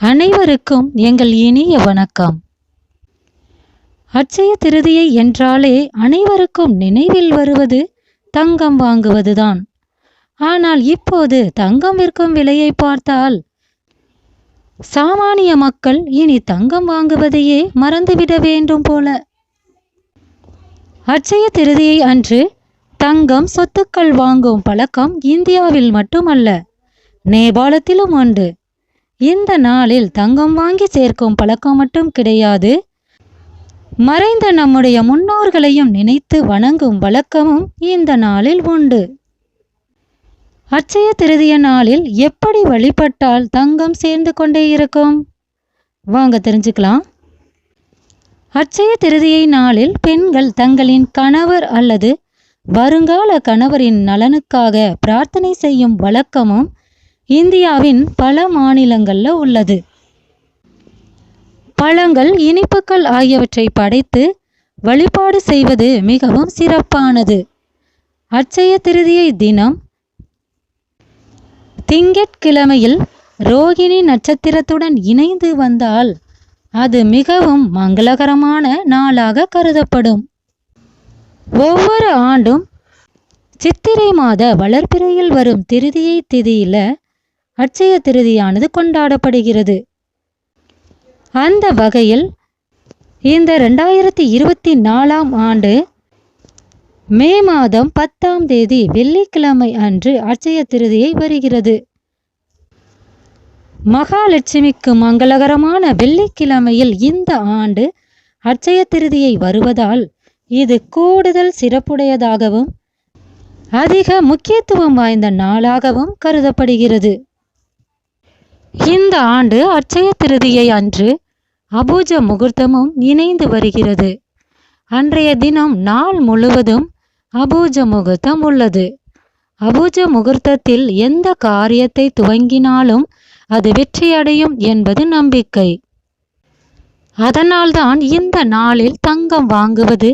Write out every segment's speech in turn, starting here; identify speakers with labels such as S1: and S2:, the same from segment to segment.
S1: அனைவருக்கும் எங்கள் இனிய வணக்கம். அட்சய திருதியை என்றாலே அனைவருக்கும் நினைவில் வருவது தங்கம் வாங்குவதுதான். ஆனால் இப்போது தங்கம் விற்கும் விலையை பார்த்தால் சாமானிய மக்கள் இனி தங்கம் வாங்குவதையே மறந்துவிட வேண்டும் போல. அட்சய திருதியை அன்று தங்கம் சொத்துக்கள் வாங்கும் பழக்கம் இந்தியாவில் மட்டுமல்ல நேபாளத்திலும் உண்டு. இந்த நாளில் தங்கம் வாங்கி சேர்க்கும் பழக்கம் மட்டும் கிடையாது. மறைந்த நம்முடைய முன்னோர்களையும் நினைத்து வணங்கும் வழக்கமும் இந்த நாளில் உண்டு. அச்சய திருதிய நாளில் எப்படி வழிபட்டால் தங்கம் சேர்ந்து கொண்டே இருக்கும்? வாங்க தெரிஞ்சுக்கலாம். அச்சய திருதியை நாளில் பெண்கள் தங்களின் கணவர் அல்லது வருங்கால கணவரின் நலனுக்காக பிரார்த்தனை செய்யும் வழக்கமும் இந்தியாவின் பல மாநிலங்களில் உள்ளது. பழங்கள் இனிப்புகள் ஆகியவற்றை படைத்து வழிபாடு செய்வது மிகவும் சிறப்பானது. அட்சய திருதியை தினம் திங்கட்கிழமையில் ரோகிணி நட்சத்திரத்துடன் இணைந்து வந்தால் அது மிகவும் மங்களகரமான நாளாக கருதப்படும். ஒவ்வொரு ஆண்டும் சித்திரை மாத வளர்பிறையில் வரும் திருதியை திதியில அட்சய திருதியானது கொண்டாடப்படுகிறது. அந்த வகையில் இந்த ரெண்டாயிரத்தி இருபத்தி நாலாம் ஆண்டு மே மாதம் பத்தாம் தேதி வெள்ளிக்கிழமை அன்று அட்சய திருதியை வருகிறது. மகாலட்சுமிக்கு மங்களகரமான வெள்ளிக்கிழமையில் இந்த ஆண்டு அட்சய திருதியை வருவதால் இது கூடுதல் சிறப்புடையதாகவும் அதிக முக்கியத்துவம் வாய்ந்த நாளாகவும் கருதப்படுகிறது. இந்த ஆண்டு அட்சய திருதியை அன்று அபூஜ முகூர்த்தமும் இணைந்து வருகிறது. அன்றைய தினம் நாள் முழுவதும் அபூஜ முகூர்த்தம் உள்ளது. அபூஜ முகூர்த்தத்தில் எந்த காரியத்தை துவங்கினாலும் அது வெற்றியடையும் என்பது நம்பிக்கை. அதனால்தான் இந்த நாளில் தங்கம் வாங்குவது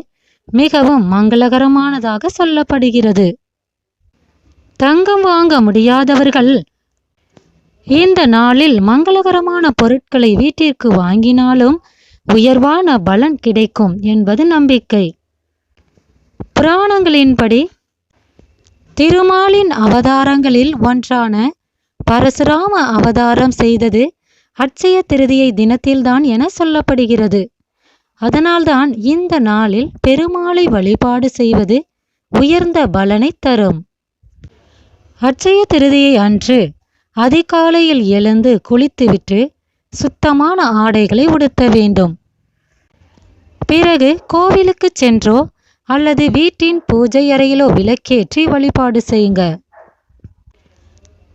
S1: மிகவும் மங்களகரமானதாக சொல்லப்படுகிறது. தங்கம் வாங்க முடியாதவர்கள் இந்த நாளில் மங்களகரமான பொருட்களை வீட்டிற்கு வாங்கினாலும் உயர்வான பலன் கிடைக்கும் என்பது நம்பிக்கை. புராணங்களின்படி திருமாலின் அவதாரங்களில் ஒன்றான பரசுராம அவதாரம் செய்தது அட்சய திருதியை தினத்தில்தான் என சொல்லப்படுகிறது. அதனால்தான் இந்த நாளில் பெருமாளை வழிபாடு செய்வது உயர்ந்த பலனை தரும். அட்சய திருதியை அன்று அதிகாலையில் எழுந்து குளித்துவிட்டு சுத்தமான ஆடைகளை உடுத்த வேண்டும். பிறகு கோவிலுக்கு சென்றோ அல்லது வீட்டின் பூஜை அறையிலோ விளக்கேற்றி வழிபாடு செய்யுங்க.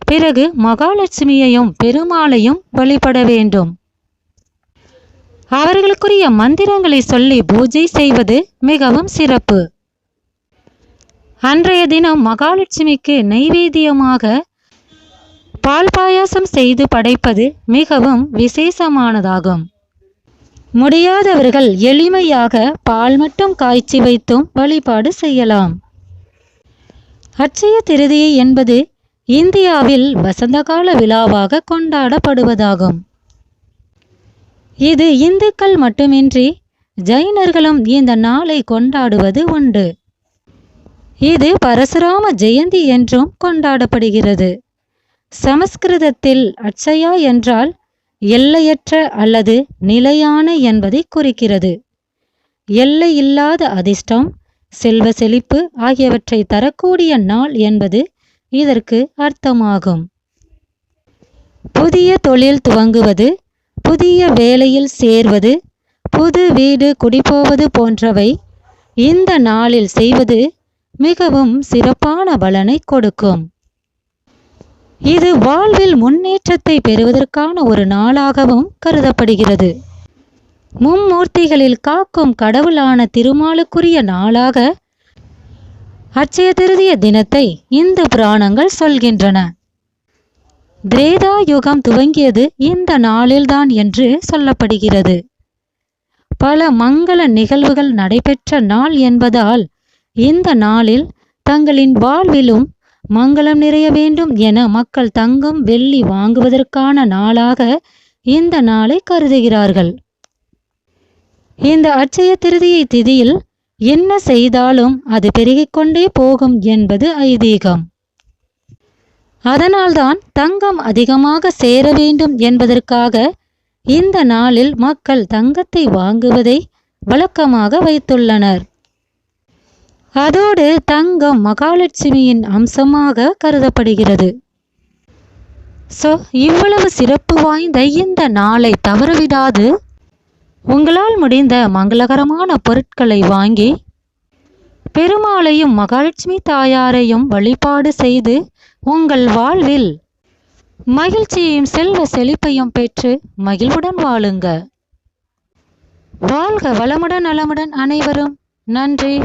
S1: பிறகு மகாலட்சுமியையும் பெருமாளையும் வழிபட வேண்டும். அவர்களுக்குரிய மந்திரங்களை சொல்லி பூஜை செய்வது மிகவும் சிறப்பு. அன்றைய தினம் மகாலட்சுமிக்கு நைவேத்தியமாக பால் பாயாசம் செய்து படைப்பது மிகவும் விசேஷமானதாகும். முடியாதவர்கள் எளிமையாக பால் மட்டும் காய்ச்சி வைத்தும் வழிபாடு செய்யலாம். அட்சய திருதியை என்பது இந்தியாவில் வசந்தகால விழாவாக கொண்டாடப்படுவதாகும். இது இந்துக்கள் மட்டுமின்றி ஜைனர்களும் இந்த நாளை கொண்டாடுவது உண்டு. இது பரசுராம ஜெயந்தி என்றும் கொண்டாடப்படுகிறது. சமஸ்கிருதத்தில் அட்சயா என்றால் எல்லையற்ற அல்லது நிலையான என்பதை குறிக்கிறது. எல்லையில்லாத அதிர்ஷ்டம் செல்வ செழிப்பு ஆகியவற்றை தரக்கூடிய நாள் என்பது இதற்கு அர்த்தமாகும். புதிய தொழில் துவங்குவது புதிய வேலையில் சேர்வது புது வீடு குடிபோவது போன்றவை இந்த நாளில் செய்வது மிகவும் சிறப்பான பலனை கொடுக்கும். இது வாழ்வில் முன்னேற்றத்தை பெறுவதற்கான ஒரு நாளாகவும் கருதப்படுகிறது. மும்மூர்த்திகளில் காக்கும் கடவுளான திருமாலுக்குரிய நாளாக அச்சய திருதிய தினத்தை இந்து புராணங்கள் சொல்கின்றன. திரேதா யுகம் துவங்கியது இந்த நாளில்தான் என்று சொல்லப்படுகிறது. பல மங்கள நிகழ்வுகள் நடைபெற்ற நாள் என்பதால் இந்த நாளில் தங்களின் வாழ்விலும் மங்களம் நிறைய வேண்டும் என மக்கள் தங்கம் வெள்ளி வாங்குவதற்கான நாளாக இந்த நாளை கருதுகிறார்கள். இந்த அட்சய திருதியை திதியில் என்ன செய்தாலும் அது பெருகிக் கொண்டே போகும் என்பது ஐதீகம். அதனால்தான் தங்கம் அதிகமாக சேர வேண்டும் என்பதற்காக இந்த நாளில் மக்கள் தங்கத்தை வாங்குவதை வழக்கமாக வைத்துள்ளனர். அதோடு தங்கம் மகாலட்சுமியின் அம்சமாக கருதப்படுகிறது. ஸோ இவ்வளவு சிறப்பு வாய்ந்த இந்த நாளை தவறவிடாது. உங்களால் முடிந்த மங்களகரமான பொருட்களை வாங்கி பெருமாளையும் மகாலட்சுமி தாயாரையும் வழிபாடு செய்து உங்கள் வாழ்வில் மகிழ்ச்சியையும் செல்வ செழிப்பையும் பெற்று மகிழ்வுடன் வாழுங்க. வாழ்க வளமுடன் நலமுடன் அனைவரும். நன்றி.